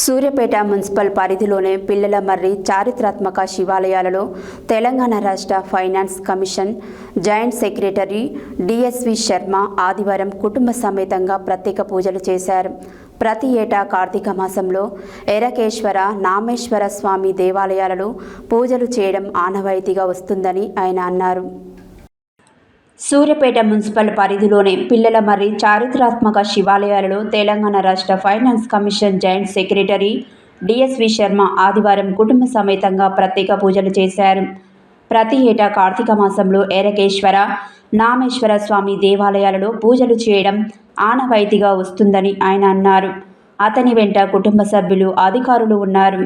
Suryapet municipal పరిధిలోనే పిల్లల మర్రి చారిత్రాత్మక శివాలయాలలో తెలంగాణ రాష్ట్ర finance commission joint secretary DSV Sharma ఆదివారం కుటుంబ సమేతంగా ప్రత్యేక పూజలు చేశారు. ప్రతి ఏటా కార్తీక మాసంలో ఎరకేశ్వర నామేశ్వర స్వామి దేవాలయాలలో పూజలు చేయడం ఆనవాయితీగా వస్తుందని ఆయన అన్నారు. సూర్యపేట మున్సిపల్ పరిధిలోని పిల్లల మరి చారిత్రాత్మక శివాలయాలలో తెలంగాణ రాష్ట్ర finance commission joint secretary DSV Sharma ఆదివారం కుటుంబ సమేతంగా ప్రత్యేక పూజలు చేశారు. ప్రతి ఏటా కార్తీక మాసంలో ఏరకేశ్వర నామేశ్వర స్వామి దేవాలయాలలో పూజలు చేయడం ఆనవాయితీగా వస్తుందని ఆయన అన్నారు. అతని వెంట కుటుంబ సభ్యులు అధికారులు ఉన్నారు.